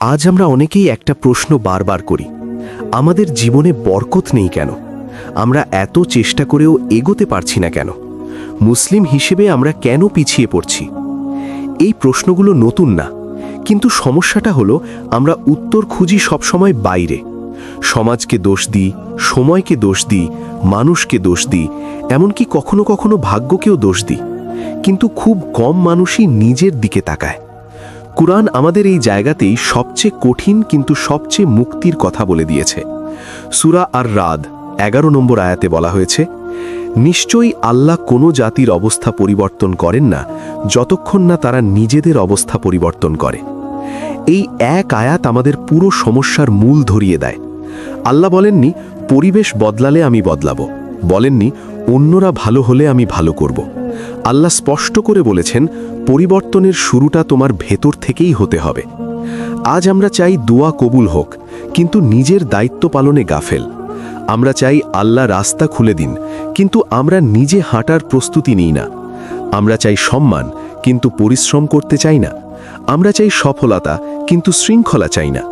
আজ আমরা অনেকেই একটা প্রশ্ন বারবার করি, আমাদের জীবনে বরকত নেই কেন? আমরা এত চেষ্টা করেও এগোতে পারছি না কেন? মুসলিম হিসেবে আমরা কেন পিছিয়ে পড়ছি? এই প্রশ্নগুলো নতুন না, কিন্তু সমস্যাটা হলো আমরা উত্তর খুঁজি সবসময় বাইরে। সমাজকে দোষ দিই, সময়কে দোষ দিই, মানুষকে দোষ দিই, এমনকি কখনো কখনো ভাগ্যকেও দোষ দিই। কিন্তু খুব কম মানুষই নিজের দিকে তাকায়। কুরআন আমাদের এই জায়গাতেই সবচেয়ে কঠিন কিন্তু সবচেয়ে মুক্তির কথা বলে দিয়েছে। সুরা আর রাদ এগারো নম্বর আয়াতে বলা হয়েছে, নিশ্চয়ই আল্লাহ কোনো জাতির অবস্থা পরিবর্তন করেন না, যতক্ষণ না তারা নিজেদের অবস্থা পরিবর্তন করে। এই এক আয়াত আমাদের পুরো সমস্যার মূল ধরিয়ে দেয়। আল্লাহ বলেননি, পরিবেশ বদলালে আমি বদলাব। বলেননি, অন্যরা ভালো হলে আমি ভালো করব। আল্লাহ স্পষ্ট করে বলেছেন, পরিবর্তনের শুরুটা তোমার ভেতর থেকেই হতে হবে। আজ আমরা চাই দোয়া কবুল হোক, কিন্তু নিজের দায়িত্ব পালনে গাফেল। আমরা চাই আল্লাহ রাস্তা খুলে দিন, কিন্তু আমরা নিজে হাঁটার প্রস্তুতি নিই না। আমরা চাই সম্মান, কিন্তু পরিশ্রম করতে চাই না। আমরা চাই সফলতা, কিন্তু শৃঙ্খলা চাই না।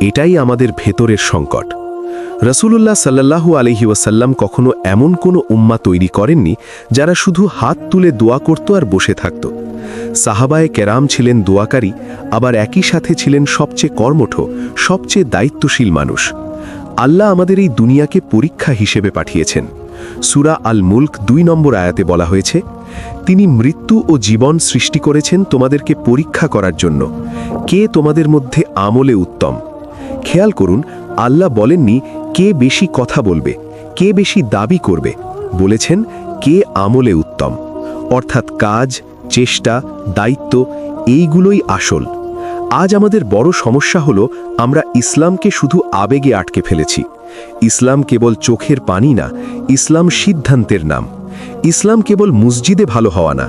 এটাই আমাদের ভেতরের সংকট। রসুল্লাহ সাল্লাহু আলহি ওয়াসাল্লাম কখনো এমন কোনো উম্মা তৈরি করেননি যারা শুধু হাত তুলে দোয়া করত আর বসে থাকত। সাহাবায়ে কেরাম ছিলেন দোয়াকারী, আবার একই সাথে ছিলেন সবচেয়ে কর্মঠ, সবচেয়ে দায়িত্বশীল মানুষ। আল্লাহ আমাদের এই দুনিয়াকে পরীক্ষা হিসেবে পাঠিয়েছেন। সুরা আল মুল্ক দুই নম্বর আয়াতে বলা হয়েছে, তিনি মৃত্যু ও জীবন সৃষ্টি করেছেন তোমাদেরকে পরীক্ষা করার জন্য। কে তোমাদের মধ্যে আমলে উত্তম? খেয়াল করুন আল্লাহ বলেননি, কে বেশি কথা বলবে, কে বেশি দাবি করবে? বলেছেন, কে আমলে উত্তম। অর্থাৎ কাজ, চেষ্টা, দায়িত্ব, এইগুলোই আসল। আজ আমাদের বড় সমস্যা হলো, আমরা ইসলামকে শুধু আবেগে আটকে ফেলেছি। ইসলাম কেবল চোখের পানি না, ইসলাম সিদ্ধান্তের নাম। ইসলাম কেবল মসজিদে ভালো হওয়া না,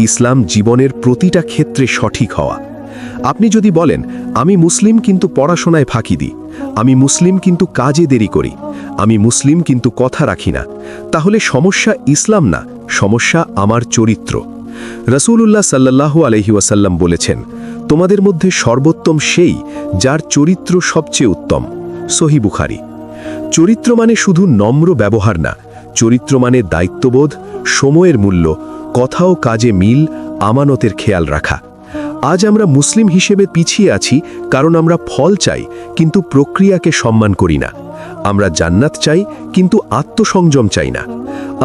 ইসলাম জীবনের প্রতিটা ক্ষেত্রে সঠিক হওয়া। আপনি যদি বলেন, আমি মুসলিম কিন্তু পড়াশোনায় ফাঁকি দিই, আমি মুসলিম কিন্তু কাজে দেরি করি, আমি মুসলিম কিন্তু কথা রাখি না, তাহলে সমস্যা ইসলাম না, সমস্যা আমার চরিত্র। রসুল্লাহ সাল্লাহ ওয়াসাল্লাম বলেছেন, তোমাদের মধ্যে সর্বোত্তম সেই যার চরিত্র সবচেয়ে উত্তম। সহি বুখারি। চরিত্র মানে শুধু নম্র ব্যবহার না, চরিত্র মানে দায়িত্ববোধ, সময়ের মূল্য, কথা ও কাজে মিল, আমানতের খেয়াল রাখা। আজ আমরা মুসলিম হিসেবে পিছিয়ে আছি কারণ আমরা ফল চাই, কিন্তু প্রক্রিয়াকে সম্মান করি না। আমরা জান্নাত চাই, কিন্তু আত্মসংযম চাই না।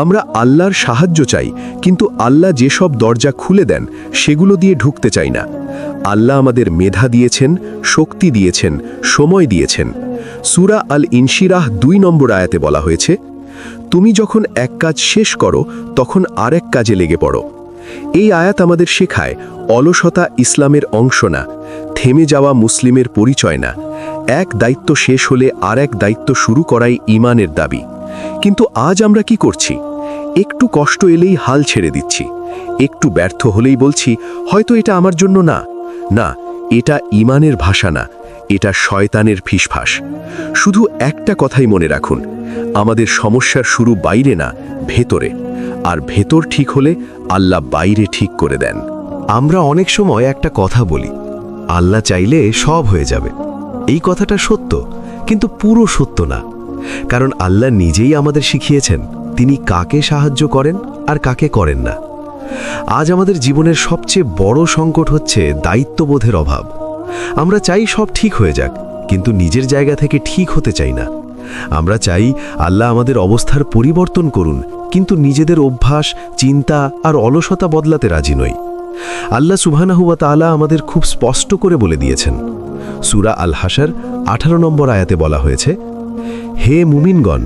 আমরা আল্লাহর সাহায্য চাই, কিন্তু আল্লাহ যেসব দরজা খুলে দেন, সেগুলো দিয়ে ঢুকতে চাই না। আল্লাহ আমাদের মেধা দিয়েছেন, শক্তি দিয়েছেন, সময় দিয়েছেন। সুরা আল ইনশিরাহ দুই নম্বর আয়াতে বলা হয়েছে, তুমি যখন এক কাজ শেষ করো, তখন আরেক কাজে লেগে পড়ো। এই আয়াত আমাদের শেখায় অলসতা ইসলামের অংশ না, থেমে যাওয়া মুসলিমের পরিচয় না। এক দায়িত্ব শেষ হলে আর এক দায়িত্ব শুরু করাই ইমানের দাবি। কিন্তু আজ আমরা কি করছি? একটু কষ্ট এলেই হাল ছেড়ে দিচ্ছি। একটু ব্যর্থ হলেই বলছি, হয়তো এটা আমার জন্য না। না, এটা ইমানের ভাষা না, এটা শয়তানের ফিসফাস। শুধু একটা কথাই মনে রাখুন, আমাদের সমস্যার শুরু বাইরে না, ভেতরে। আর ভেতর ঠিক হলে আল্লাহ বাইরে ঠিক করে দেন। আমরা অনেক সময় একটা কথা বলি, আল্লাহ চাইলে সব হয়ে যাবে। এই কথাটা সত্য, কিন্তু পুরো সত্য না। কারণ আল্লাহ নিজেই আমাদের শিখিয়েছেন, তিনি কাকে সাহায্য করেন আর কাকে করেন না। আজ আমাদের জীবনের সবচেয়ে বড় সংকট হচ্ছে দায়িত্ববোধের অভাব। আমরা চাই সব ঠিক হয়ে যাক, কিন্তু নিজের জায়গা থেকে ঠিক হতে চাই না। আমরা চাই আল্লাহ আমাদের অবস্থার পরিবর্তন করুন, কিন্তু নিজেদের অভ্যাস, চিন্তা আর অলসতা বদলাতে রাজি নই। আল্লাহ সুবহানাহুয়া তাআলা আমাদের খুব স্পষ্ট করে বলে দিয়েছেন। সুরা আল হাসার আঠারো নম্বর আয়াতে বলা হয়েছে, হে মুমিনগণ,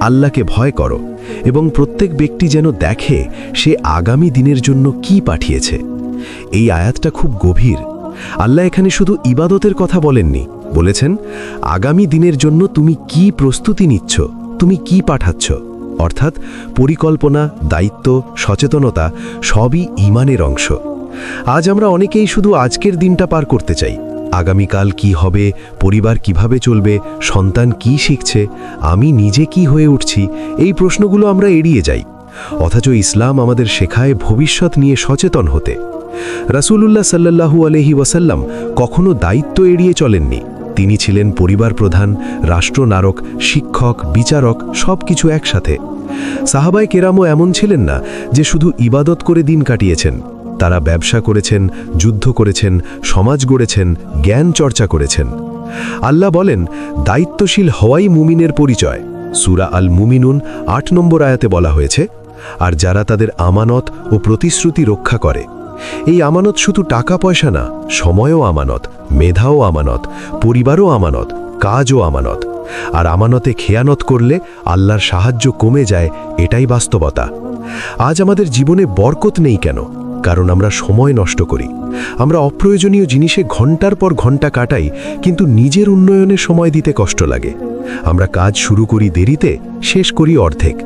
আল্লাহকে ভয় করো, এবং প্রত্যেক ব্যক্তি যেন দেখে সে আগামী দিনের জন্য কি পাঠিয়েছে। এই আয়াতটা খুব গভীর। আল্লাহ এখানে শুধু ইবাদতের কথা বলেননি বলেছেন, আগামী দিনের জন্য তুমি কি প্রস্তুতি নিচ্ছ? তুমি কি পাঠাচ্ছ? অর্থাৎ পরিকল্পনা, দায়িত্ব, সচেতনতা সবই ইমানের অংশ। আজ আমরা অনেকেই শুধু আজকের দিনটা পার করতে চাই। আগামীকাল কি হবে? পরিবার কীভাবে চলবে? সন্তান কি শিখছে? আমি নিজে কি হয়ে উঠছি? এই প্রশ্নগুলো আমরা এড়িয়ে যাই। অথচ ইসলাম আমাদের শেখায় ভবিষ্যৎ নিয়ে সচেতন হতে। রাসূলুল্লাহ সাল্লাল্লাহু আলহি ওয়াসাল্লাম কখনো দায়িত্ব এড়িয়ে চলেননি। তিনি ছিলেন পরিবার প্রধান রাষ্ট্রনারক শিক্ষক, বিচারক সব কিছু একসাথে। সাহাবাই কেরামও এমন ছিলেন না যে শুধু ইবাদত করে দিন কাটিয়েছেন। তারা ব্যবসা করেছেন, যুদ্ধ করেছেন, সমাজ গড়েছেন, জ্ঞান চর্চা করেছেন। আল্লাহ বলেন, দায়িত্বশীল হওয়াই মুমিনের পরিচয়। সুরা আল মুমিনুন আট নম্বর আয়াতে বলা হয়েছে, আর যারা তাদের আমানত ও প্রতিশ্রুতি রক্ষা করে। এই আমানত শুধু টাকা পয়সা না, সময়ও আমানত, মেধাও আমানত, পরিবারও আমানত, কাজও আমানত। আর আমানতে খেয়ানত করলে আল্লাহর সাহায্য কমে যায়, এটাই বাস্তবতা। আজ আমাদের জীবনে বরকত নেই কেন? কারণ আমরা সময় নষ্ট করি। আমরা অপ্রয়োজনীয় জিনিসে ঘণ্টার পর ঘণ্টা কাটাই, কিন্তু নিজের উন্নয়নে সময় দিতে কষ্ট লাগে। আমরা কাজ শুরু করি দেরিতে, শেষ করি অর্ধেক।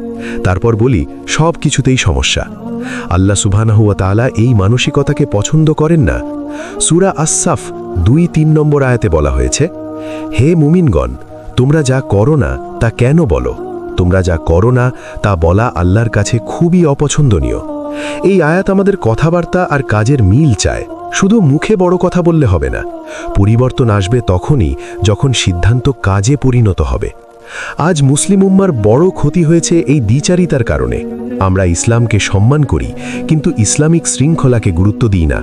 তারপর বলি সব কিছুতেই সমস্যা। আল্লাহ সুবহানাহুয়া তাআলা এই মানসিকতাকে পছন্দ করেন না। সুরা আসাফ দুই তিন নম্বর আয়াতে বলা হয়েছে, হে মুমিনগণ, তোমরা যা করো না, তা কেন বলো? তোমরা যা করো না, তা বলা আল্লাহর কাছে খুবই অপছন্দনীয়। এই আয়াত আমাদের কথাবার্তা আর কাজের মিল চায়। শুধু মুখে বড় কথা বললে হবে না, পরিবর্তন আসবে তখনই যখন সিদ্ধান্ত কাজে পরিণত হবে। আজ মুসলিম উম্মার বড় ক্ষতি হয়েছে এই দ্বিচারিতার কারণে। আমরা ইসলামকে সম্মান করি, কিন্তু ইসলামিক শৃঙ্খলাকে গুরুত্ব দিই না।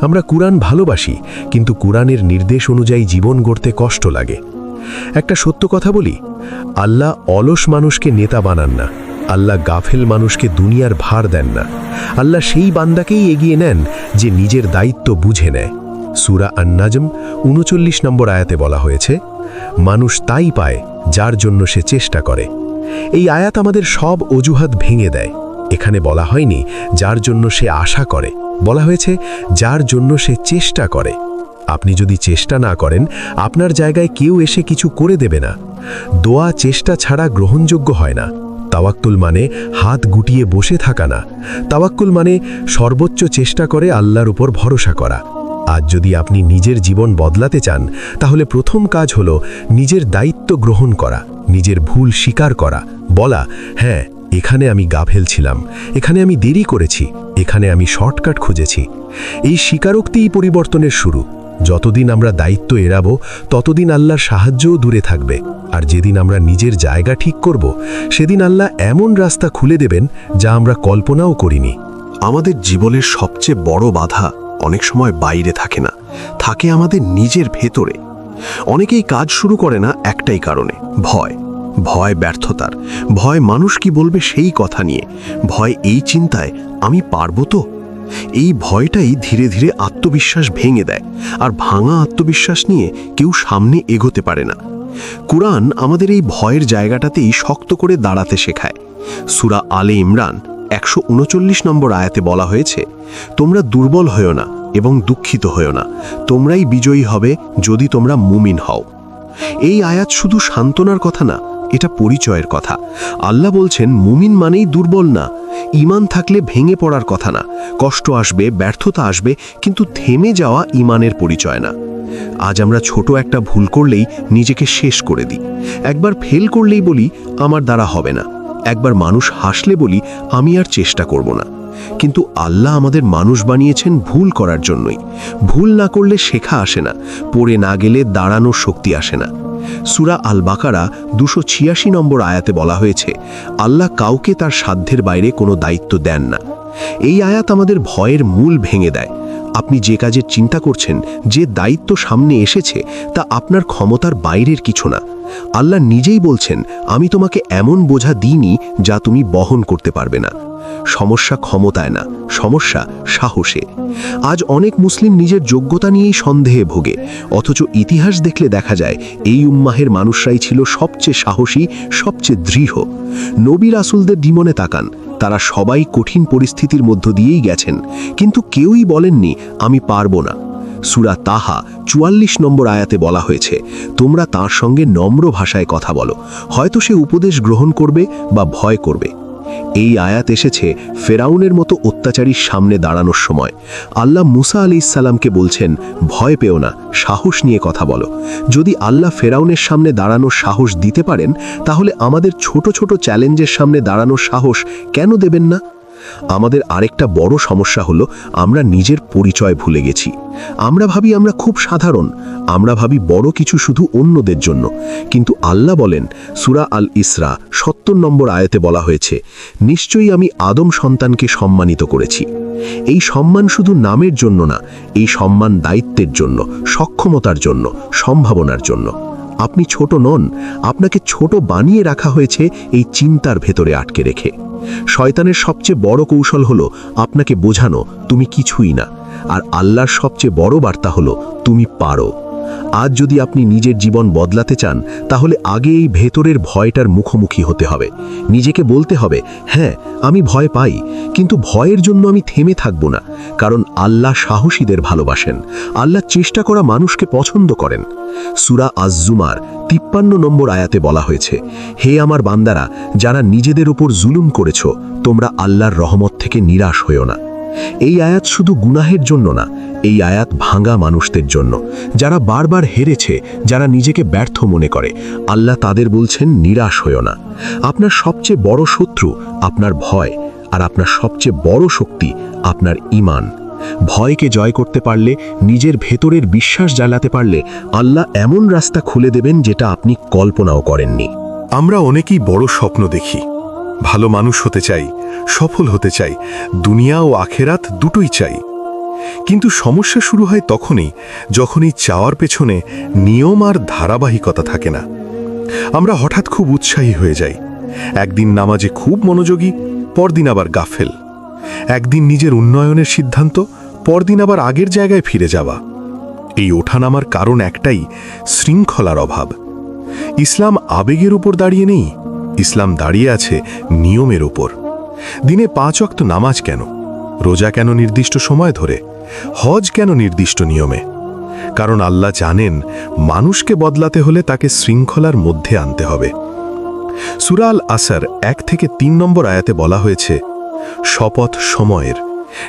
আমরা কুরআন ভালোবাসি, কিন্তু কুরআনের নির্দেশ অনুযায়ী জীবন গড়তে কষ্ট লাগে। একটা সত্য কথা বলি, আল্লাহ অলস মানুষকে নেতা বানান না, আল্লাহ গাফেল মানুষকে দুনিয়ার ভার দেন না। আল্লাহ সেই বান্দাকেই এগিয়ে নেন যে নিজের দায়িত্ব বুঝে নেয়। সুরা আন্নাজম, উনচল্লিশ নম্বর আয়াতে বলা হয়েছে মানুষ তাই পায় যার জন্য সে চেষ্টা করে। এই আয়াত আমাদের সব অজুহাত ভেঙে দেয়। এখানে বলা হয়নি যার জন্য সে আশা করে। বলা হয়েছে, যার জন্য সে চেষ্টা করে। আপনি যদি চেষ্টা না করেন, আপনার জায়গায় কেউ এসে কিছু করে দেবে না। দোয়া চেষ্টা ছাড়া গ্রহণযোগ্য হয় না। তাওয়াক্কুল মানে হাত গুটিয়ে বসে থাকা না। তাওয়াক্কুল মানে সর্বোচ্চ চেষ্টা করে আল্লাহর উপর ভরসা করা। আজ যদি আপনি নিজের জীবন বদলাতে চান, তাহলে প্রথম কাজ হলো নিজের দায়িত্ব গ্রহণ করা, নিজের ভুল স্বীকার করা। বলা হ্যাঁ এখানে আমি গাফেল ছিলাম এখানে আমি দেরি করেছি, এখানে আমি শর্টকাট খুঁজেছি। এই স্বীকারোক্তিই পরিবর্তনের শুরু। যতদিন আমরা দায়িত্ব এড়াবো, ততদিন আল্লাহর সাহায্যও দূরে থাকবে। আর যেদিন আমরা নিজের জায়গা ঠিক করব, সেদিন আল্লাহ এমন রাস্তা খুলে দেবেন যা আমরা কল্পনাও করিনি। আমাদের জীবনের সবচেয়ে বড় বাধা অনেক সময় বাইরে থাকে না, থাকে আমাদের নিজের ভেতরে। অনেকেই কাজ শুরু করে না একটাই কারণে, ভয়। ভয় ব্যর্থতার। ভয় মানুষ কি বলবে সেই কথা নিয়ে। ভয় এই চিন্তায়, আমি পারব তো? এই ভয়টাই ধীরে ধীরে আত্মবিশ্বাস ভেঙে দেয়, আর ভাঙা আত্মবিশ্বাস নিয়ে কেউ সামনে এগোতে পারে না। কুরআন আমাদের এই ভয়ের জায়গাটাতেই শক্ত করে দাঁড়াতে শেখায়। সুরা আলে ইমরান একশো উনচল্লিশ নম্বর আয়াতে বলা হয়েছে, তোমরা দুর্বল হও না এবং দুঃখিত হও না। তোমরাই বিজয়ী হবে যদি তোমরা মুমিন হও। এই আয়াত শুধু সান্ত্বনার কথা না, এটা পরিচয়ের কথা। আল্লাহ বলছেন, মুমিন মানেই দুর্বল না। ইমান থাকলে ভেঙে পড়ার কথা না। কষ্ট আসবে, ব্যর্থতা আসবে, কিন্তু থেমে যাওয়া ইমানের পরিচয় না। আজ আমরা ছোট একটা ভুল করলেই নিজেকে শেষ করে দিই। একবার ফেল করলেই বলি, আমার দ্বারা হবে না। একবার মানুষ হাসলে বলি, আমি আর চেষ্টা করব না। কিন্তু আল্লাহ আমাদের মানুষ বানিয়েছেন ভুল করার জন্যই। ভুল না করলে শেখা আসে না, পড়ে না গেলে দাঁড়ানোর শক্তি আসে না। সুরা আল বাকারা দুশো ছিয়াশি নম্বর আয়াতে বলা হয়েছে, আল্লাহ কাউকে তার সাধ্যের বাইরে কোনো দায়িত্ব দেন না। এই আয়াত আমাদের ভয়ের মূল ভেঙে দেয়। আপনি যে কাজের চিন্তা করছেন, যে দায়িত্ব সামনে এসেছে, তা আপনার ক্ষমতার বাইরের কিছু না। আল্লাহ নিজেই বলছেন, আমি তোমাকে এমন বোঝা দিইনি যা তুমি বহন করতে পারবে না। সমস্যা ক্ষমতায় না, সমস্যা সাহসে। আজ অনেক মুসলিম নিজের যোগ্যতা নিয়েই সন্দেহে ভোগে, অথচ ইতিহাস দেখলে দেখা যায়, এই উম্মাহের মানুষরাই ছিল সবচেয়ে সাহসী, সবচেয়ে দৃঢ়। নবী রাসুলদের ডিমনে তাকান তারা সবাই কঠিন পরিস্থিতির মধ্য দিয়েই গেছেন, কিন্তু কেউই বলেননি, আমি পারব না। সুরা তাহা চুয়াল্লিশ নম্বর আয়াতে বলা হয়েছে, তোমরা তার সঙ্গে নম্র ভাষায় কথা বলো। হয়তো সে উপদেশ গ্রহণ করবে বা ভয় করবে। এই আয়াত এসেছে ফেরাউনের মতো অত্যাচারীর সামনে দাঁড়ানোর সময়। আল্লাহ মুসা আলি ইসাল্লামকে বলছেন, ভয় পেও না, সাহস নিয়ে কথা বলো। যদি আল্লাহ ফেরাউনের সামনে দাঁড়ানোর সাহস দিতে পারেন, তাহলে আমাদের ছোট ছোট চ্যালেঞ্জের সামনে দাঁড়ানোর সাহস কেন দেবেন না? আমাদের আরেকটা বড় সমস্যা হলো, আমরা নিজের পরিচয় ভুলে গেছি। আমরা ভাবি আমরা খুব সাধারণ, আমরা ভাবি বড় কিছু শুধু অন্যদের জন্য। কিন্তু আল্লাহ বলেন, সুরা আল ইসরা, সত্তর নম্বর আয়াতে বলা হয়েছে, নিশ্চয়ই আমি আদম সন্তানকে সম্মানিত করেছি। এই সম্মান শুধু নামের জন্য না, এই সম্মান দায়িত্বের জন্য, সক্ষমতার জন্য, সম্ভাবনার জন্য। আপনি ছোট নন, আপনাকে ছোট বানিয়ে রাখা হয়েছে এই চিন্তার ভেতরে আটকে রেখে। শয়তানের সবচেয়ে বড় কৌশল হলো আপনাকে বোঝানো, তুমি কিছুই না। আর আল্লাহর সবচেয়ে বড় বার্তা হলো, তুমি পারো। আজ যদি আপনি নিজের জীবন বদলাতে চান, তাহলে আগে এই ভেতরের ভয়টার মুখোমুখি হতে হবে। নিজেকে বলতে হবে হ্যাঁ আমি ভয় পাই, কিন্তু ভয়ের জন্য আমি থেমে থাকব না, কারণ আল্লাহ সাহসীদের ভালোবাসেন। আল্লাহ চেষ্টা করা মানুষকে পছন্দ করেন। সুরা আজজুমার তিপ্পান্ন নম্বর আয়াতে বলা হয়েছে, হে আমার বান্দারা, যারা নিজেদের উপর জুলুম করেছ, তোমরা আল্লাহর রহমত থেকে নিরাশ হইও না। এই আয়াত শুধু গুনাহের জন্য না, এই আয়াত ভাঙা মানুষদের জন্য। যারা বারবার হেরেছে, যারা নিজেকে ব্যর্থ মনে করে, আল্লাহ তাদের বলছেন, নিরাশ হইও না। আপনার সবচেয়ে বড় শত্রু আপনার ভয়, আর আপনার সবচেয়ে বড় শক্তি আপনার ইমান ভয়কে জয় করতে পারলে, নিজের ভেতরের বিশ্বাস জ্বালাতে পারলে, আল্লাহ এমন রাস্তা খুলে দেবেন যেটা আপনি কল্পনাও করেননি। আমরা অনেকেই বড় স্বপ্ন দেখি। ভালো মানুষ হতে চাই, সফল হতে চাই, দুনিয়া ও আখেরাত দুটোই চাই। কিন্তু সমস্যা শুরু হয় তখনই যখনই চাওয়ার পেছনে নিয়ম আর ধারাবাহিকতা থাকে না। আমরা হঠাৎ খুব উৎসাহী হয়ে যাই। একদিন নামাজে খুব মনোযোগী, পরদিন আবার গাফেল। একদিন নিজের উন্নয়নের সিদ্ধান্ত, পরদিন আবার আগের জায়গায় ফিরে যাওয়া। এই ওঠানামার কারণ একটাই, শৃঙ্খলার অভাব। ইসলাম আবেগের উপর দাঁড়িয়ে নেই ইসলাম দাঁড়িয়ে আছে নিয়মের ওপর। দিনে পাঁচ অক্ত নামাজ কেন? রোজা কেন নির্দিষ্ট সময় ধরে? হজ কেন নির্দিষ্ট নিয়মে? কারণ আল্লাহ জানেন, মানুষকে বদলাতে হলে তাকে শৃঙ্খলার মধ্যে আনতে হবে। সুরাল আসার এক থেকে তিন নম্বর আয়াতে বলা হয়েছে, শপথ সময়ের।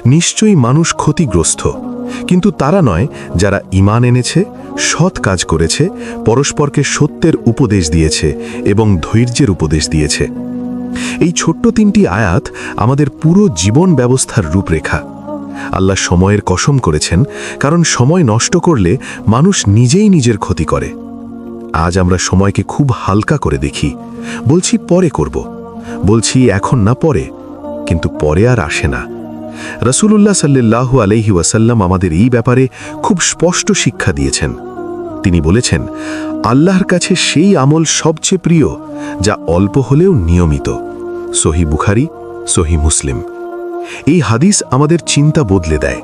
নিশ্চয়ই মানুষ ক্ষতিগ্রস্ত। কিন্তু তারা নয় যারা ইমান এনেছে সৎ কাজ করেছে, পরস্পরকে সত্যের উপদেশ দিয়েছে এবং ধৈর্যের উপদেশ দিয়েছে। এই ছোট্ট তিনটি আয়াত আমাদের পুরো জীবন ব্যবস্থার রূপরেখা। আল্লাহ সময়ের কসম করেছেন, কারণ সময় নষ্ট করলে মানুষ নিজেই নিজের ক্ষতি করে। আজ আমরা সময়কে খুব হালকা করে দেখি। বলছি পরে করব। বলছি এখন না পরে, কিন্তু পরে আর আসে না। রসুলুল্লাহ সাল্লাল্লাহু আলহি ওয়াসাল্লাম আমাদের এই ব্যাপারে খুব স্পষ্ট শিক্ষা দিয়েছেন। তিনি বলেছেন, আল্লাহর কাছে সেই আমল সবচেয়ে প্রিয়, যা অল্প হলেও নিয়মিত। সহি বুখারি, সহি মুসলিম। এই হাদিস আমাদের চিন্তা বদলে দেয়।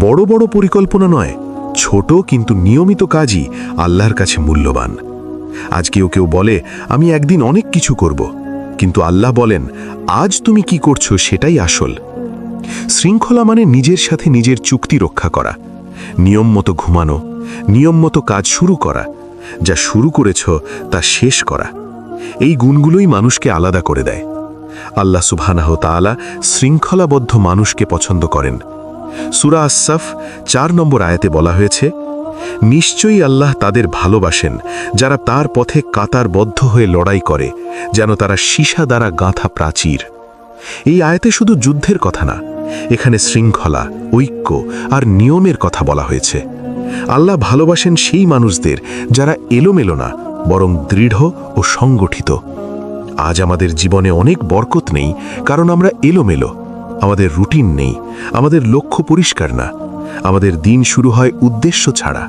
বড় বড় পরিকল্পনা নয়, ছোট কিন্তু নিয়মিত কাজই আল্লাহর কাছে মূল্যবান। আজ কেউ কেউ বলে, আমি একদিন অনেক কিছু করব। কিন্তু আল্লাহ বলেন, আজ তুমি কি করছ সেটাই আসল। শৃঙ্খলা মানে নিজের সাথে নিজের চুক্তি রক্ষা করা, নিয়ম মতো ঘুমানো, নিয়ম মতো কাজ শুরু করা, যা শুরু করেছ তা শেষ করা। এই গুণগুলোই মানুষকে আলাদা করে দেয়। আল্লাহ তাআলা শৃঙ্খলাবদ্ধ মানুষকে পছন্দ করেন। সুরা আসসাফ চার নম্বর আয়াতে বলা হয়েছে, নিশ্চয়ই আল্লাহ তাদের ভালোবাসেন, যারা তার পথে কাতারবদ্ধ হয়ে লড়াই করে, যেন তারা সীসা দ্বারা গাঁথা প্রাচীর। এই আয়াতে শুধু যুদ্ধের কথা না এখানে শৃঙ্খলা, ঐক্য আর নিয়মের কথা বলা হয়েছে। আল্লাহ ভালোবাসেন সেই মানুষদের যারা এলোমেলো না, বরং দৃঢ় ও সংগঠিত। আজ আমাদের জীবনে অনেক বরকত নেই, কারণ আমরা এলোমেলো। আমাদের রুটিন নেই, আমাদের লক্ষ্য পরিষ্কার না, আমাদের দিন শুরু হয় উদ্দেশ্য ছাড়া।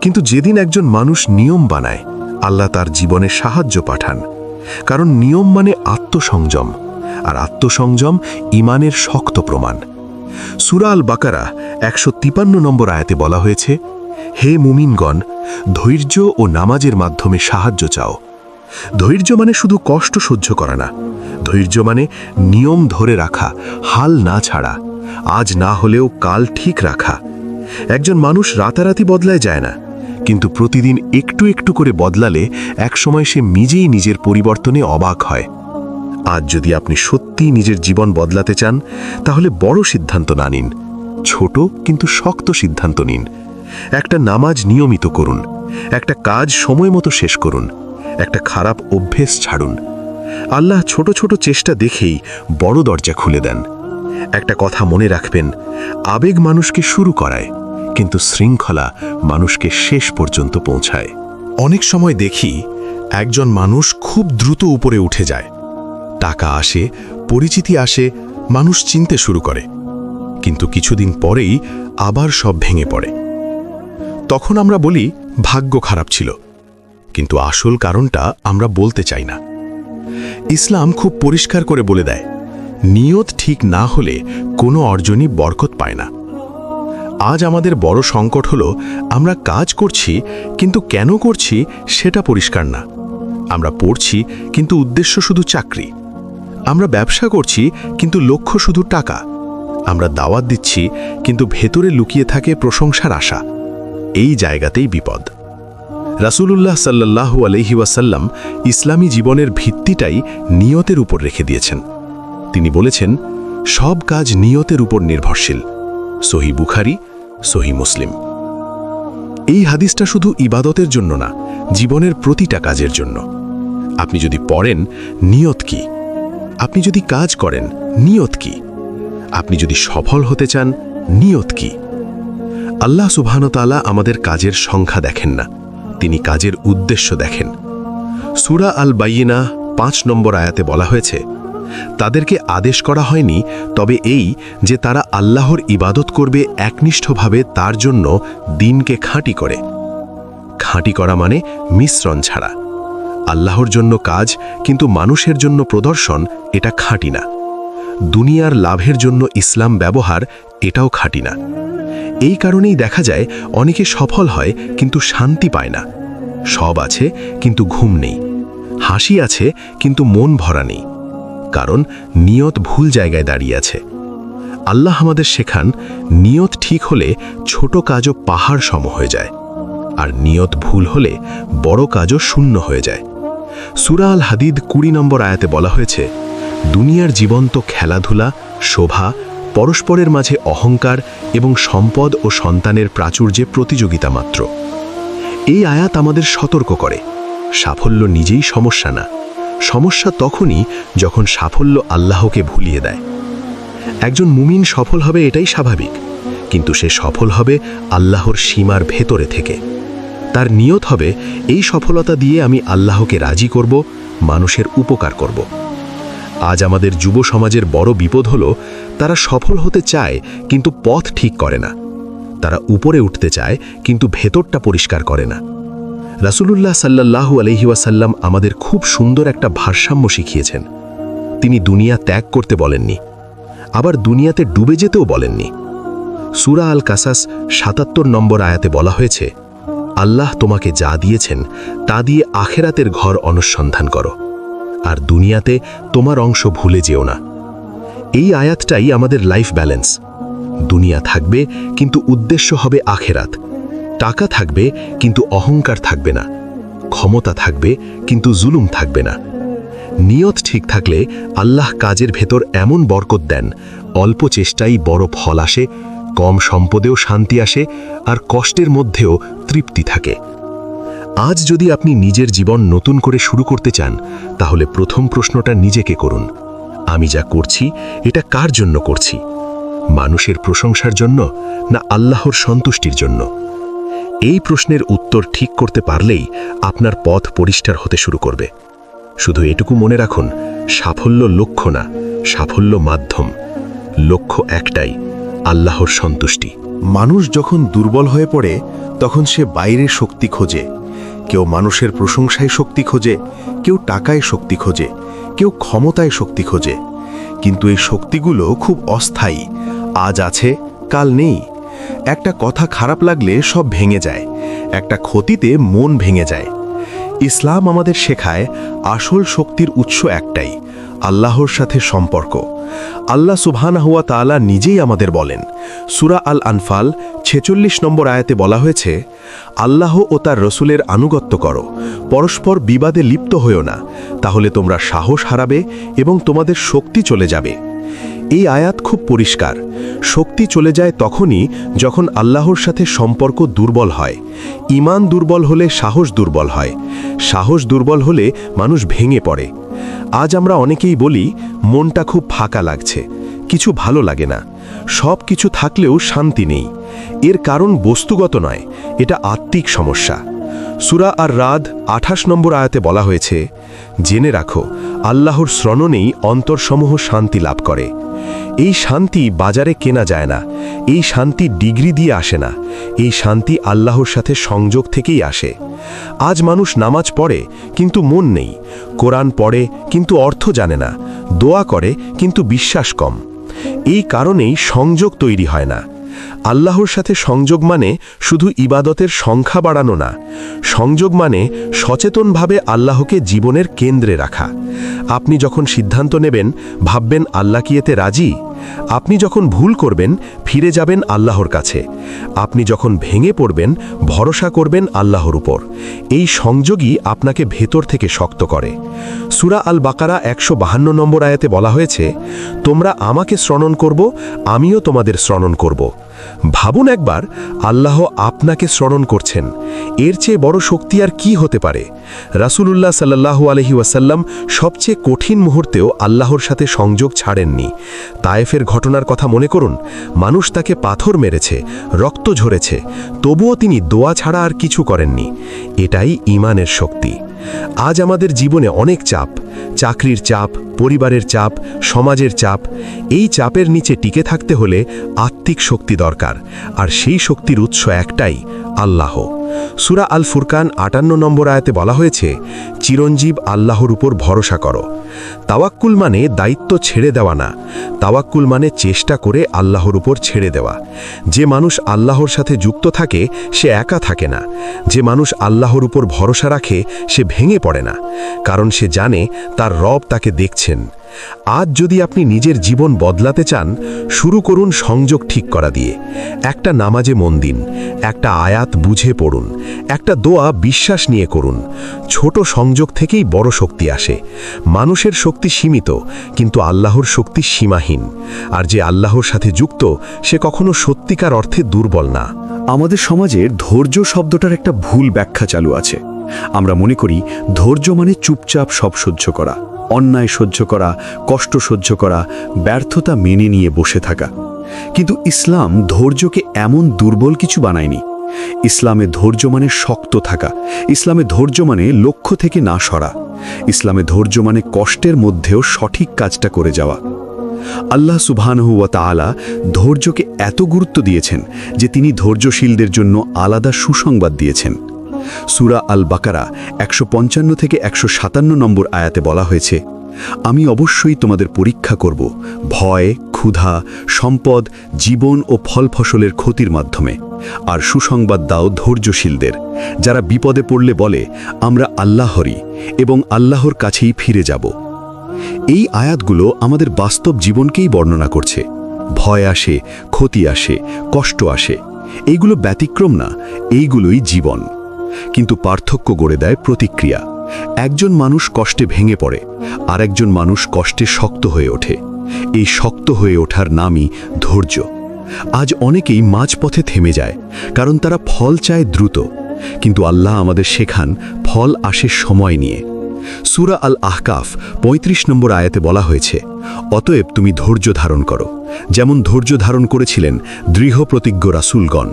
কিন্তু যেদিন একজন মানুষ নিয়ম বানায়, আল্লাহ তার জীবনে সাহায্য পাঠান। কারণ নিয়ম মানে আত্মসংযম। আর আত্মসংযম ইমানের শক্ত প্রমাণ। সুরাল বাকারা একশো তিপান্ন নম্বর আয়াতে বলা হয়েছে, হে মুমিনগণ, ধৈর্য ও নামাজের মাধ্যমে সাহায্য চাও। ধৈর্য মানে শুধু কষ্ট সহ্য করা না, ধৈর্য মানে নিয়ম ধরে রাখা, হাল না ছাড়া, আজ না হলেও কাল ঠিক রাখা। একজন মানুষ রাতারাতি বদলায় যায় না, কিন্তু প্রতিদিন একটু একটু করে বদলালে একসময় সে নিজেই নিজের পরিবর্তনে অবাক হয়। আজ যদি আপনি সত্যিই নিজের জীবন বদলাতে চান, তাহলে বড় সিদ্ধান্ত না নিন। ছোট কিন্তু শক্ত সিদ্ধান্ত নিন। একটা নামাজ নিয়মিত করুন। একটা কাজ সময় মতো শেষ করুন। একটা খারাপ অভ্যেস ছাড়ুন। আল্লাহ ছোট ছোট চেষ্টা দেখেই বড় দরজা খুলে দেন। একটা কথা মনে রাখবেন, আবেগ মানুষকে শুরু করায়, কিন্তু শৃঙ্খলা মানুষকে শেষ পর্যন্ত পৌঁছায়। অনেক সময় দেখি, একজন মানুষ খুব দ্রুত উপরে উঠে যায়। টাকা আসে, পরিচিতি আসে, মানুষ চিনতে শুরু করে। কিন্তু কিছুদিন পরেই আবার সব ভেঙে পড়ে। তখন আমরা বলি, ভাগ্য খারাপ ছিল। কিন্তু আসল কারণটা আমরা বলতে চাই না। ইসলাম খুব পরিষ্কার করে বলে দেয়, নিয়ত ঠিক না হলে কোনো অর্জনই বরকত পায় না। আজ আমাদের বড় সংকট হলো, আমরা কাজ করছি, কিন্তু কেন করছি সেটা পরিষ্কার না। আমরা পড়ছি, কিন্তু উদ্দেশ্য শুধু চাকরি। আমরা ব্যবসা করছি, কিন্তু লক্ষ্য শুধু টাকা। আমরা দাওয়াত দিচ্ছি, কিন্তু ভেতরে লুকিয়ে থাকে প্রশংসার আশা। এই জায়গাতেই বিপদ। রাসূলুল্লাহ সাল্লাল্লাহু আলহি ওয়াসাল্লাম ইসলামী জীবনের ভিত্তিটাই নিয়তের উপর রেখে দিয়েছেন। তিনি বলেছেন, সব কাজ নিয়তের উপর নির্ভরশীল। সহি বুখারি, সহি মুসলিম। এই হাদিসটা শুধু ইবাদতের জন্য না, জীবনের প্রতিটা কাজের জন্য। আপনি যদি পড়েন, নিয়ত কি? আপনি যদি কাজ করেন, নিয়ত কি? আপনি যদি সফল হতে চান, নিয়ত কি? আল্লাহ সুবহানতালা আমাদের কাজের সংখ্যা দেখেন না, তিনি কাজের উদ্দেশ্য দেখেন। সুরা আল বাইয়িনা পাঁচ নম্বর আয়াতে বলা হয়েছে, তাদেরকে আদেশ করা হয়নি, তবে এই যে তারা আল্লাহর ইবাদত করবে একনিষ্ঠভাবে তার জন্য দিনকে খাঁটি করে। খাঁটি করা মানে মিশ্রণ ছাড়া। আল্লাহর জন্য কাজ কিন্তু মানুষের জন্য প্রদর্শন, এটা খাঁটি না। দুনিয়ার লাভের জন্য ইসলাম ব্যবহার, এটাও খাঁটি না। এই কারণেই দেখা যায়, অনেকে সফল হয় কিন্তু শান্তি পায় না। সব আছে কিন্তু ঘুম নেই। হাসি আছে কিন্তু মন ভরা নেই। কারণ নিয়ত ভুল জায়গায় দাঁড়িয়ে আছে। আল্লাহ আমাদের শেখান, নিয়ত ঠিক হলে ছোট কাজও পাহাড় সম হয়ে যায়। আর নিয়ত ভুল হলে বড় কাজও শূন্য হয়ে যায়। সুরা আল হাদিদ কুড়ি নম্বর আয়াতে বলা হয়েছে, দুনিয়ার জীবন্ত খেলাধুলা, শোভা, পরস্পরের মাঝে অহংকার এবং সম্পদ ও সন্তানের প্রাচুর্যে প্রতিযোগিতা মাত্র। এই আয়াত আমাদের সতর্ক করে। সাফল্য নিজেই সমস্যা না। সমস্যা তখনই যখন সাফল্য আল্লাহকে ভুলিয়ে দেয়। একজন মুমিন সফল হবে এটাই স্বাভাবিক, কিন্তু সে সফল হবে আল্লাহর সীমার ভেতরে থেকে। তার নিয়ত হবে, এই সফলতা দিয়ে আমি আল্লাহকে রাজি করব, মানুষের উপকার করব। আজ আমাদের যুব সমাজের বড় বিপদ হল, তারা সফল হতে চায়, কিন্তু পথ ঠিক করে না। তারা উপরে উঠতে চায়, কিন্তু ভেতরটা পরিষ্কার করে না। রাসুলুল্লাহ সাল্লাল্লাহু আলহি ওয়াসাল্লাম আমাদের খুব সুন্দর একটা ভারসাম্য শিখিয়েছেন। তিনি দুনিয়া ত্যাগ করতে বলেননি, আবার দুনিয়াতে ডুবে যেতেও বলেননি। সুরা আল কাসাস সাতাত্তর নম্বর আয়াতে বলা হয়েছে আল্লাহ তোমাকে যা দিয়েছেন, তা দিয়ে আখেরাতের ঘর অনুসন্ধান করো। আর দুনিয়াতে তোমার অংশ ভুলে যেও না। এই আয়াতটাই আমাদের লাইফ ব্যালেন্স দুনিয়া থাকবে, কিন্তু উদ্দেশ্য হবে আখেরাত। টাকা থাকবে, কিন্তু অহংকার থাকবে না। ক্ষমতা থাকবে, কিন্তু জুলুম থাকবে না। নিয়ত ঠিক থাকলে আল্লাহ কাজের ভেতর এমন বরকত দেন, অল্প চেষ্টাই বড় ফল আসে কম সম্পদেও শান্তি আসে আর কষ্টের মধ্যেও তৃপ্তি থাকে। আজ যদি আপনি নিজের জীবন নতুন করে শুরু করতে চান, তাহলে প্রথম প্রশ্নটা নিজেকে করুন। আমি যা করছি, এটা কার জন্য করছি? মানুষের প্রশংসার জন্য না আল্লাহর সন্তুষ্টির জন্য? এই প্রশ্নের উত্তর ঠিক করতে পারলেই আপনার পথ পরিষ্কার হতে শুরু করবে। শুধু এটুকু মনে রাখুন, সাফল্য লক্ষ্য না, সাফল্য মাধ্যম। লক্ষ্য একটাই আল্লাহর সন্তুষ্টি। মানুষ যখন দুর্বল হয়ে পড়ে, তখন সে বাইরের শক্তি খোঁজে। কেউ মানুষের প্রশংসায় শক্তি খোঁজে, কেউ টাকায় শক্তি খোঁজে, কেউ ক্ষমতায় শক্তি খোঁজে। কিন্তু এই শক্তিগুলো খুব অস্থায়ী। আজ আছে, কাল নেই। একটা কথা খারাপ লাগলে সব ভেঙে যায়, একটা ক্ষতিতে মন ভেঙে যায়। ইসলাম আমাদের শেখায়, আসল শক্তির উৎস একটাই আল্লাহর সাথে সম্পর্ক। আল্লাহ সুবহানাহুয়া তাআলা নিজেই আমাদের বলেন, সুরা আল আনফাল ছেচল্লিশ নম্বর আয়াতে বলা হয়েছে, আল্লাহ ও তার রসুলের আনুগত্য করো, পরস্পর বিবাদে লিপ্ত হয়েও না, তাহলে তোমরা সাহস হারাবে এবং তোমাদের শক্তি চলে যাবে। এই আয়াত খুব পরিষ্কার, শক্তি চলে যায় তখনই যখন আল্লাহর সাথে সম্পর্ক দুর্বল হয় ইমান দুর্বল হলে সাহস দুর্বল হয়, সাহস দুর্বল হলে মানুষ ভেঙে পড়ে। আজ আমরা অনেকেই বলি, মনটা খুব ফাঁকা লাগছে, কিছু ভালো লাগে না। সব কিছু থাকলেও শান্তি নেই। এর কারণ বস্তুগত নয়, এটা আত্মিক সমস্যা। সুরা আর রাদ আঠাশ নম্বর আয়াতে বলা হয়েছে, জেনে রাখো, আল্লাহর শ্রণনেই অন্তরসমূহ শান্তি লাভ করে। এই শান্তি বাজারে কেনা যায় না, এই শান্তি ডিগ্রি দিয়ে আসে না, এই শান্তি আল্লাহর সাথে সংযোগ থেকেই আসে। আজ মানুষ নামাজ পড়ে, কিন্তু মন নেই, কোরআন পড়ে, কিন্তু অর্থ জানে না, দোয়া করে, কিন্তু বিশ্বাস কম। এই কারণেই সংযোগ তৈরি হয় না। আল্লাহর সাথে সংযোগ মানে শুধু ইবাদতের সংখ্যা বাড়ানো না। সংযোগ মানে সচেতনভাবে আল্লাহকে জীবনের কেন্দ্রে রাখা। আপনি যখন সিদ্ধান্ত নেবেন, ভাববেন আল্লাহ কি এতে রাজি? আপনি যখন ভুল করবেন, ফিরে যাবেন আল্লাহর কাছে। আপনি যখন ভেঙে পড়বেন, ভরসা করবেন আল্লাহর উপর। এই সংযোগই আপনাকে ভেতর থেকে শক্ত করে। সুরা আল বাকারা একশো বাহান্ন নম্বর আয়াতে বলা হয়েছে, তোমরা আমাকে শ্রণন করব, আমিও তোমাদের শ্রণন করব। ভাবুন একবার আল্লাহ আপনাকে স্মরণ করছেন। এর চেয়ে বড় শক্তি আর কি হতে পারে? রাসূলুল্লাহ সাল্লাহু আলহি ওয়াসাল্লাম সবচেয়ে কঠিন মুহূর্তেও আল্লাহর সাথে সংযোগ ছাড়েননি। তায়েফের ঘটনার কথা মনে করুন, মানুষ তাকে পাথর মেরেছে, রক্ত ঝরেছে, তবুও তিনি দোয়া ছাড়া আর কিছু করেননি। এটাই ইমানের শক্তি। আজ আমাদের জীবনে অনেক চাপ, চাকরির চাপ, পরিবারের চাপ, সমাজের চাপ, এই চাপের নিচে টিকে থাকতে হলে আত্মিক শক্তি দরকার, আর সেই শক্তির উৎস একটাই, আল্লাহ। সুরা আল ফুরকান আটান্ন নম্বর আয়াতে বলা হয়েছে, চিরঞ্জীব আল্লাহর উপর ভরসা করো। তাওয়াক্কুল মানে দায়িত্ব ছেড়ে দেওয়া না। তাওয়াক্কুল মানে চেষ্টা করে আল্লাহর উপর ছেড়ে দেওয়া। যে মানুষ আল্লাহর সাথে যুক্ত থাকে, সে একা থাকে না। যে মানুষ আল্লাহর উপর ভরসা রাখে, সে ভেঙে পড়ে না। কারণ সে জানে, তার রব তাকে দেখছেন। আজ যদি আপনি নিজের জীবন বদলাতে চান, শুরু করুন সংযোগ ঠিক করা দিয়ে। একটা নামাজে মন দিন, একটা আয়াত বুঝে পড়ুন, একটা দোয়া বিশ্বাস নিয়ে করুন। ছোট সংযোগ থেকেই বড় শক্তি আসে। মানুষের শক্তি সীমিত, কিন্তু আল্লাহর শক্তি সীমাহীন। আর যে আল্লাহর সাথে যুক্ত, সে কখনো সত্যিকার অর্থে দুর্বল না। আমাদের সমাজে ধৈর্য শব্দটার একটা ভুল ব্যাখ্যা চালু আছে। আমরা মনে করি, ধৈর্য মানে চুপচাপ সব সহ্য করা। অন্যায় সহ্য করা, কষ্ট সহ্য করা, ব্যর্থতা মেনে নিয়ে বসে থাকা। কিন্তু ইসলাম ধৈর্যকে এমন দুর্বল কিছু বানায়নি। ইসলামে ধৈর্য মানে শক্ত থাকা। ইসলামে ধৈর্য মানে লক্ষ্য থেকে না সরা। ইসলামে ধৈর্য মানে কষ্টের মধ্যেও সঠিক কাজটা করে যাওয়া। আল্লাহ সুবহানহু ওয়া তাআলা ধৈর্যকে এত গুরুত্ব দিয়েছেন যে তিনি ধৈর্যশীলদের জন্য আলাদা সুসংবাদ দিয়েছেন। সূরা আল বাকারা একশো পঞ্চান্ন থেকে একশো সাতান্ন নম্বর আয়াতে বলা হয়েছে, আমি অবশ্যই তোমাদের পরীক্ষা করব ভয়, ক্ষুধা, সম্পদ, জীবন ও ফল ফসলের ক্ষতির মাধ্যমে। আর সুসংবাদ দাও ধৈর্যশীলদের, যারা বিপদে পড়লে বলে, আমরা আল্লাহরই এবং আল্লাহর কাছেই ফিরে যাব। এই আয়াতগুলো আমাদের বাস্তব জীবনকেই বর্ণনা করছে। ভয় আসে, ক্ষতি আসে, কষ্ট আসে। এইগুলো ব্যতিক্রম না, এইগুলোই জীবন। কিন্তু পার্থক্য গড়ে দেয় প্রতিক্রিয়া। একজন মানুষ কষ্টে ভেঙে পড়ে আর একজন মানুষ কষ্টে শক্ত হয়ে ওঠে। এই শক্ত হয়ে ওঠার নামই ধৈর্য। আজ অনেকেই মাঝপথে থেমে যায়, কারণ তারা ফল চায় দ্রুত। কিন্তু আল্লাহ আমাদের শেখান, ফল আসে সময় নিয়ে। সুরা আল আহকাফ ৩৫ নম্বর আয়াতে বলা হয়েছে, অতএব তুমি ধৈর্য ধারণ করো। যেমন ধৈর্য ধারণ করেছিলেন দৃঢ় প্রতিজ্ঞ রাসুলগণ।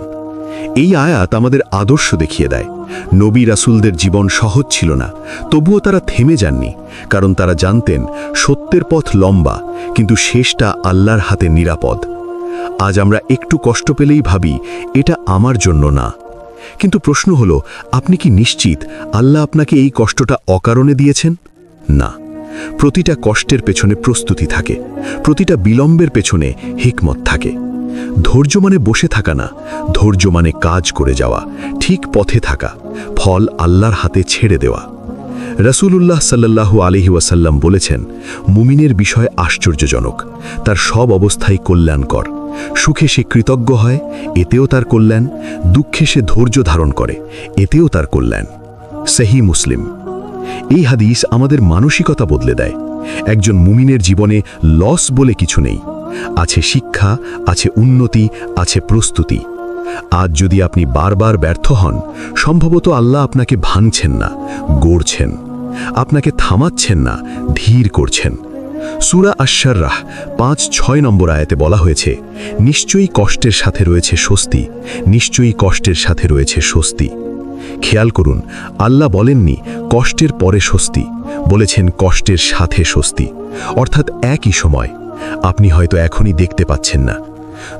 এই আয়াত আমাদের আদর্শ দেখিয়ে দেয়। নবী রাসুলদের জীবন সহজ ছিল না, তবুও তারা থেমে যাননি, কারণ তারা জানতেন সত্যের পথ লম্বা, কিন্তু শেষটা আল্লাহর হাতে নিরাপদ। আজ আমরা একটু কষ্ট পেলেই ভাবি, এটা আমার জন্য না। কিন্তু প্রশ্ন হলো, আপনি কি নিশ্চিত আল্লাহ আপনাকে এই কষ্টটা অকারণে দিয়েছেন? না। প্রতিটা কষ্টের পেছনে প্রস্তুতি থাকে, প্রতিটা বিলম্বের পেছনে হিকমত থাকে। ধৈর্য মানে বসে থাকা না, ধৈর্য মানে কাজ করে যাওয়া, ঠিক পথে থাকা, ফল আল্লাহর হাতে ছেড়ে দেওয়া। রসুলুল্লাহ সাল্লাল্লাহু আলহি ওয়াসাল্লাম বলেছেন, মুমিনের বিষয় আশ্চর্যজনক, তার সব অবস্থাই কল্যাণকর। সুখে সে কৃতজ্ঞ হয়, এতেও তার কল্যাণ, দুঃখে সে ধৈর্য ধারণ করে, এতেও তার কল্যাণ। সেহি মুসলিম, এই হাদিস আমাদের মানসিকতা বদলে দেয়। একজন মুমিনের জীবনে লস বলে কিছু নেই। আছে শিক্ষা, আছে উন্নতি, আছে প্রস্তুতি। আজ যদি আপনি বারবার ব্যর্থ হন, সম্ভবত আল্লাহ আপনাকে ভাঙছেন না, গড়ছেন। আপনাকে থামাচ্ছেন না, ধীর করছেন। সুরা আশাররাহ পাঁচ, ছয় নম্বর আয়াতে বলা হয়েছে, নিশ্চয়ই কষ্টের সাথে রয়েছে স্বস্তি, নিশ্চয়ই কষ্টের সাথে রয়েছে স্বস্তি। খেয়াল করুন, আল্লাহ বলেননি, কষ্টের পরে স্বস্তি, বলেছেন কষ্টের সাথে স্বস্তি, অর্থাৎ একই সময়। আপনি হয়তো এখনই দেখতে পাচ্ছেন না।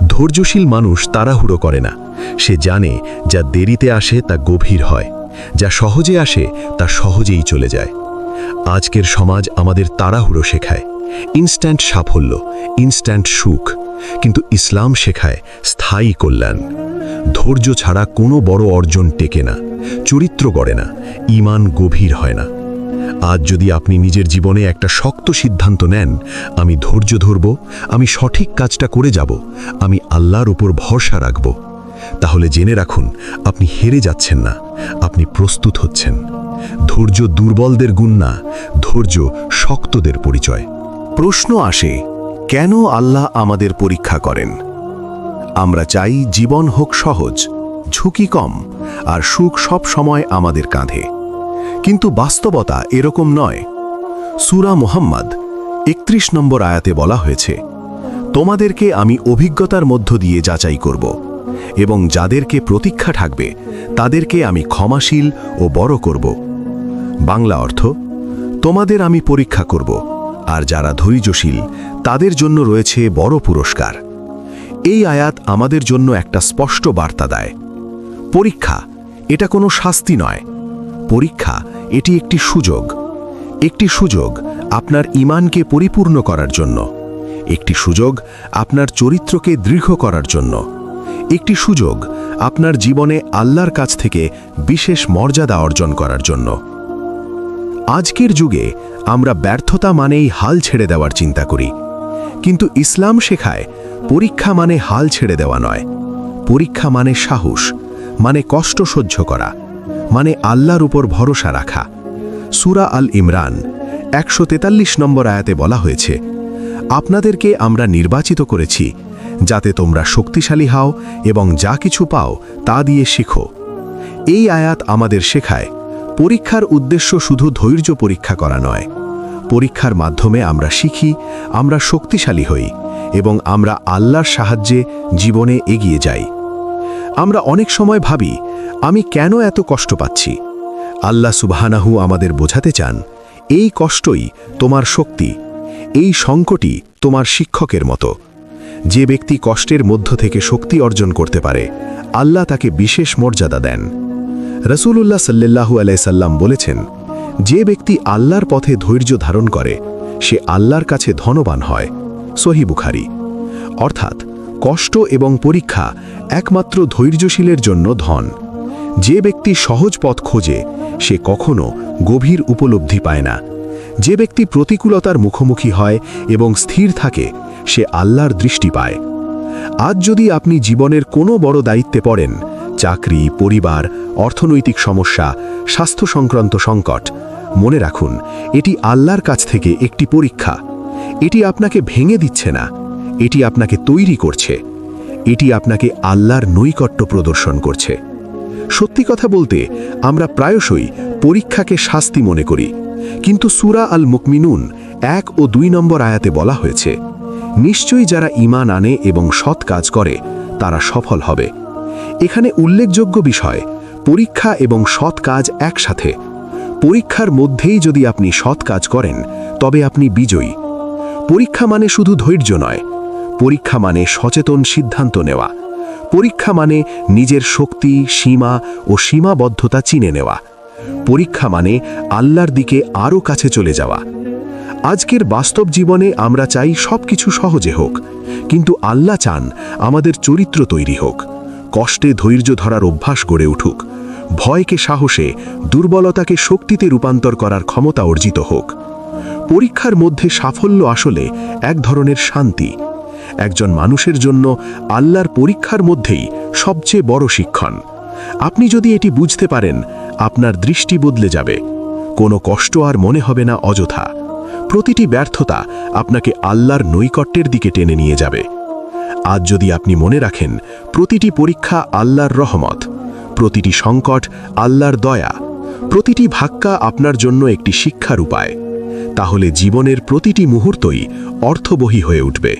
ধৈর্যশীল মানুষ তাড়াহুড়ো করে না। সে জানে যা দেরিতে আসে তা গভীর হয়। যা সহজে আসে তা সহজেই চলে যায়। আজকের সমাজ আমাদের তাড়াহুড়ো শেখায়। ইনস্ট্যান্ট সাফল্য, ইনস্ট্যান্ট সুখ। কিন্তু ইসলাম শেখায় স্থায়ী কল্যাণ। ধৈর্য ছাড়া কোনো বড় অর্জন টেকে না। চরিত্র গড়ে না। ইমান গভীর হয় না। আজ যদি আপনি নিজের জীবনে একটা শক্ত সিদ্ধান্ত নেন, আমি ধৈর্য ধরব, আমি সঠিক কাজটা করে যাব, আমি আল্লাহর উপর ভরসা রাখব, তাহলে জেনে রাখুন, আপনি হেরে যাচ্ছেন না, আপনি প্রস্তুত হচ্ছেন। ধৈর্য দুর্বলদের গুণ না, ধৈর্য শক্তদের পরিচয়। প্রশ্ন আসে, কেন আল্লাহ আমাদের পরীক্ষা করেন? আমরা চাই জীবন হোক সহজ, ঝুঁকি কম, আর সুখ সব সময় আমাদের কাঁধে। কিন্তু বাস্তবতা এরকম নয়। সুরা মোহাম্মদ একত্রিশ নম্বর আয়াতে বলা হয়েছে, তোমাদেরকে আমি অভিজ্ঞতার মধ্য দিয়ে যাচাই করব এবং যাদেরকে প্রতীক্ষা থাকবে, তাদেরকে আমি ক্ষমাশীল ও বড় করব। বাংলা অর্থ, তোমাদের আমি পরীক্ষা করব, আর যারা ধৈর্যশীল, তাদের জন্য রয়েছে বড় পুরস্কার। এই আয়াত আমাদের জন্য একটা স্পষ্ট বার্তা দেয়। পরীক্ষা, এটা কোনো শাস্তি নয় পরীক্ষা এটি একটি সুযোগ। একটি সুযোগ আপনার ইমানকে পরিপূর্ণ করার জন্য। একটি সুযোগ আপনার চরিত্রকে দৃঢ় করার জন্য। একটি সুযোগ আপনার জীবনে আল্লাহর কাছ থেকে বিশেষ মর্যাদা অর্জন করার জন্য। আজকের যুগে আমরা ব্যর্থতা মানেই হাল ছেড়ে দেওয়ার চিন্তা করি। কিন্তু ইসলাম শেখায় পরীক্ষা মানে হাল ছেড়ে দেওয়া নয়। পরীক্ষা মানে সাহস মানে কষ্ট সহ্য করা। মানে আল্লাহর উপর ভরসা রাখা। সুরা আল ইমরান, একশো তেতাল্লিশ নম্বর আয়াতে বলা হয়েছে, আপনাদেরকে আমরা নির্বাচিত করেছি, যাতে তোমরা শক্তিশালী হও এবং যা কিছু পাও তা দিয়ে শিখো। এই আয়াত আমাদের শেখায়, পরীক্ষার উদ্দেশ্য শুধু ধৈর্য পরীক্ষা করা নয়। পরীক্ষার মাধ্যমে আমরা শিখি, আমরা শক্তিশালী হই এবং আমরা আল্লাহর সাহায্যে জীবনে এগিয়ে যাই। আমরা অনেক সময় ভাবি, আমি কেন এত কষ্ট পাচ্ছি? আল্লাহ সুবহানাহু আমাদের বোঝাতে চান, এই কষ্টই তোমার শক্তি, এই সংকটই তোমার শিক্ষকের মতো। যে ব্যক্তি কষ্টের মধ্য থেকে শক্তি অর্জন করতে পারে, আল্লাহ তাকে বিশেষ মর্যাদা দেন। রসুল্লাহ সাল্লাল্লাহু আলাইসাল্লাম বলেছেন, যে ব্যক্তি আল্লাহর পথে ধৈর্য ধারণ করে, সে আল্লাহর কাছে ধনবান হয়। সহি বুখারি। অর্থাৎ কষ্ট এবং পরীক্ষা একমাত্র ধৈর্যশীলের জন্য ধন। যে ব্যক্তি সহজ পথ খোঁজে, সে কখনো গভীর উপলব্ধি পায় না। যে ব্যক্তি প্রতিকূলতার মুখোমুখি হয় এবং স্থির থাকে, সে আল্লাহর দৃষ্টি পায়। আজ যদি আপনি জীবনের কোনো বড় দায়িত্বে পড়েন, চাকরি, পরিবার, অর্থনৈতিক সমস্যা, স্বাস্থ্য সংক্রান্ত সংকট, মনে রাখুন, এটি আল্লাহর কাছ থেকে একটি পরীক্ষা। এটি আপনাকে ভেঙে দিচ্ছে না। এটি আপনাকে তৈরি করছে। এটি আপনাকে আল্লাহর নৈকট্য প্রদর্শন করছে। সত্যি কথা বলতে, আমরা প্রায়শই পরীক্ষাকে শাস্তি মনে করি। কিন্তু সুরা আল মুকমিনুন এক ও দুই নম্বর আয়াতে বলা হয়েছে, নিশ্চয়ই যারা ইমান আনে এবং সৎ কাজ করে, তারা সফল হবে। এখানে উল্লেখযোগ্য বিষয়, পরীক্ষা এবং সৎ কাজ একসাথে। পরীক্ষার মধ্যেই যদি আপনি সৎ কাজ করেন, তবে আপনি বিজয়ী। পরীক্ষা মানে শুধু ধৈর্য নয় পরীক্ষা মানে সচেতন সিদ্ধান্ত নেওয়া। পরীক্ষা মানে নিজের শক্তি, সীমা ও সীমাবদ্ধতা চিনে নেওয়া। পরীক্ষা মানে আল্লাহর দিকে আরও কাছে চলে যাওয়া। আজকের বাস্তব জীবনে আমরা চাই সবকিছু সহজে হোক, কিন্তু আল্লাহ চান আমাদের চরিত্র তৈরি হোক। কষ্টে ধৈর্য ধরার অভ্যাস গড়ে উঠুক। ভয়কে সাহসে, দুর্বলতাকে শক্তিতে রূপান্তর করার ক্ষমতা অর্জিত হোক। পরীক্ষার মধ্যে সাফল্য আসলে এক ধরনের শান্তি। একজন মানুষের জন্য আল্লাহর পরীক্ষার মধ্যেই সবচেয়ে বড় শিক্ষণ। আপনি যদি এটি বুঝতে পারেন, আপনার দৃষ্টি বদলে যাবে। কোনো কষ্ট আর মনে হবে না অযথা। প্রতিটি ব্যর্থতা আপনাকে আল্লাহর নৈকট্যের দিকে টেনে নিয়ে যাবে। আজ যদি আপনি মনে রাখেন, প্রতিটি পরীক্ষা আল্লাহর রহমত, প্রতিটি সংকট আল্লাহর দয়া, প্রতিটি ভাক্কা আপনার জন্য একটি শিক্ষার উপায়, তাহলে জীবনের প্রতিটি মুহূর্তই অর্থবহী হয়ে উঠবে।